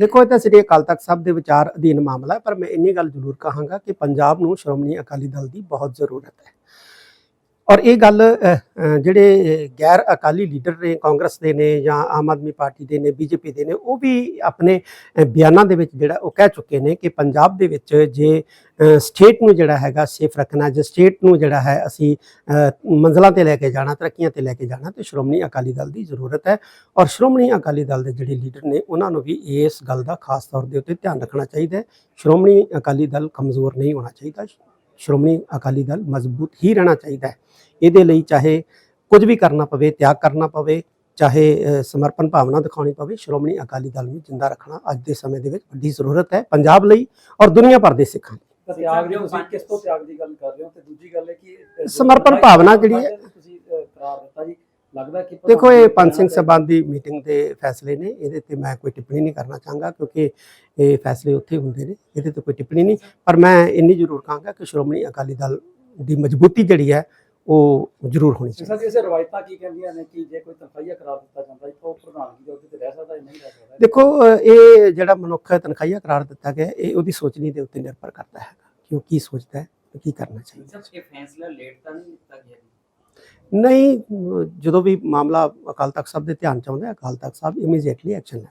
ਦੇਖੋ, ਇਹ ਤਾਂ ਸ੍ਰੀ ਅਕਾਲ ਤਖਤ ਸਾਹਿਬ ਦੇ ਵਿਚਾਰ ਅਧੀਨ ਮਾਮਲਾ ਹੈ, ਪਰ ਮੈਂ ਇੰਨੀ ਗੱਲ ਜ਼ਰੂਰ ਕਹਾਂਗਾ ਕਿ ਪੰਜਾਬ ਨੂੰ ਸ਼੍ਰੋਮਣੀ ਅਕਾਲੀ ਦਲ ਦੀ ਬਹੁਤ ਜ਼ਰੂਰਤ ਹੈ। ਔਰ ਇਹ ਗੱਲ ਜਿਹੜੇ ਗੈਰ ਅਕਾਲੀ ਲੀਡਰ ਨੇ, ਕਾਂਗਰਸ ਦੇ ਨੇ ਜਾਂ ਆਮ ਆਦਮੀ ਪਾਰਟੀ ਦੇ ਨੇ, ਬੀਜੇਪੀ ਦੇ ਨੇ, ਉਹ ਵੀ ਆਪਣੇ ਬਿਆਨਾਂ ਦੇ ਵਿੱਚ ਜਿਹੜਾ ਉਹ ਕਹਿ ਚੁੱਕੇ ਨੇ ਕਿ ਪੰਜਾਬ ਦੇ ਵਿੱਚ ਜੇ ਸਟੇਟ ਨੂੰ ਜਿਹੜਾ ਹੈਗਾ ਸੇਫ ਰੱਖਣਾ ਜੇ ਸਟੇਟ ਨੂੰ ਜਿਹੜਾ ਹੈ ਅਸੀਂ ਅ, ਮੰਜ਼ਲਾਂ ਤੇ ਲੈ ਕੇ ਜਾਣਾ ਤਰੱਕੀਆਂ ਤੇ ਲੈ ਕੇ ਜਾਣਾ ਤੇ ਸ਼੍ਰੋਮਣੀ ਅਕਾਲੀ ਦਲ ਦੀ ਜ਼ਰੂਰਤ ਹੈ। ਔਰ ਸ਼੍ਰੋਮਣੀ ਅਕਾਲੀ ਦਲ ਦੇ ਜਿਹੜੇ ਲੀਡਰ ਨੇ ਉਹਨਾਂ ਨੂੰ ਵੀ ਇਸ ਗੱਲ ਦਾ ਖਾਸ ਤੌਰ ਦੇ ਉੱਤੇ ਧਿਆਨ ਰੱਖਣਾ ਚਾਹੀਦਾ ਹੈ। ਸ਼੍ਰੋਮਣੀ ਅਕਾਲੀ ਦਲ ਕਮਜ਼ੋਰ ਨਹੀਂ ਹੋਣਾ ਚਾਹੀਦਾ। ਸ਼੍ਰੋਮਣੀ ਅਕਾਲੀ ਦਲ ਮਜ਼ਬੂਤ ਹੀ ਰਹਿਣਾ ਚਾਹੀਦਾ ਹੈ। ਇਹਦੇ ਲਈ ਚਾਹੇ ਕੁਝ ਵੀ ਕਰਨਾ ਪਵੇ ਤਿਆਗ ਕਰਨਾ ਪਵੇ ਚਾਹੇ ਸਮਰਪਣ ਭਾਵਨਾ ਦਿਖਾਉਣੀ ਪਵੇ ਸ਼੍ਰੋਮਣੀ ਅਕਾਲੀ ਦਲ ਨੂੰ ਜਿੰਦਾ ਰੱਖਣਾ ਅੱਜ ਦੇ ਸਮੇਂ ਦੇ ਵਿੱਚ ਵੱਡੀ ਜ਼ਰੂਰਤ ਹੈ ਪੰਜਾਬ ਲਈ ਔਰ ਦੁਨੀਆ ਭਰ ਦੇ ਸਿੱਖਾਂ ਲਈ। ਤਿਆਗ ਦੀ ਤੁਸੀਂ ਕਿਸ ਤੋਂ ਤਿਆਗ ਦੀ ਗੱਲ ਕਰ ਰਹੇ ਹੋ? ਤੇ ਦੂਜੀ ਗੱਲ ਹੈ ਕਿ ਸਮਰਪਣ ਭਾਵਨਾ ਜਿਹੜੀ ਹੈ- ਤੁਸੀਂ ਕਰਾਰ ਦਿੱਤਾ ਜੀ। ਲੱਗਦਾ ਕਿ ਦੇਖੋ ਇਹ ਪੰਜ ਸਿੰਘ ਸਭਾ ਦੀ ਮੀਟਿੰਗ ਦੇ ਫੈਸਲੇ ਨੇ। ਇਹਦੇ ਤੇ ਮੈਂ ਕੋਈ ਟਿੱਪਣੀ ਨਹੀਂ ਕਰਨਾ ਚਾਹਾਂਗਾ ਕਿਉਂਕਿ ਇਹ ਫੈਸਲੇ ਉੱਥੇ ਹੁੰਦੇ ਨੇ। ਇਹਦੇ ਤੇ ਕੋਈ ਟਿੱਪਣੀ ਨਹੀਂ। ਪਰ ਮੈਂ ਇੰਨੀ ਜ਼ਰੂਰ ਕਹਾਂਗਾ ਕਿ ਸ਼੍ਰੋਮਣੀ ਅਕਾਲੀ ਦਲ ਦੀ ਮਜ਼ਬੂਤੀ ਜਿਹੜੀ ਹੈ ਉਹ ਜ਼ਰੂਰ ਹੋਣੀ ਚਾਹੀਦੀ ਜਿਸ ਜਿਸੇ ਰਵਾਇਤਾਂ ਕੀ ਕਹਿੰਦੀਆਂ ਨੇ ਕਿ ਜੇ ਕੋਈ ਤਨਖਾਹੀਆ ਕਰਾਰ ਦਿੱਤਾ ਜਾਂਦਾ ਹੈ ਤਾਂ ਪ੍ਰਧਾਨਗੀ ਦੇ ਅਹੁਦੇ ਤੇ ਰਹਿ ਸਕਦਾ ਹੈ ਨਹੀਂ ਰਹਿ ਸਕਦਾ? ਦੇਖੋ ਇਹ ਜਿਹੜਾ ਮਨੁੱਖ ਤਨਖਾਹੀਆ ਕਰਾਰ ਦਿੱਤਾ ਗਿਆ ਇਹ ਉਹਦੀ ਸੋਚਣੀ ਦੇ ਉੱਤੇ ਨਿਰਭਰ ਕਰਦਾ ਹੈ। ਕਿ ਉਹ ਕੀ ਸੋਚਦਾ ਹੈ ਤੇ ਕੀ ਕਰਨਾ ਚਾਹੀਦਾ ਸਰ ਇਹ ਫੈਸਲਾ ਲੇਟ ਤਾਂ ਨਹੀਂ ਦਿੱਤਾ ਗਿਆ ਨਹੀਂ ਜਦੋਂ ਵੀ ਮਾਮਲਾ ਅਕਾਲ ਤਖਤ ਸਾਹਿਬ ਦੇ ਧਿਆਨ ਚ ਆਉਂਦਾ ਹੈ ਅਕਾਲ ਤਖਤ ਸਾਹਿਬ ਇਮੀਡੀਏਟਲੀ ਐਕਸ਼ਨ ਲੈ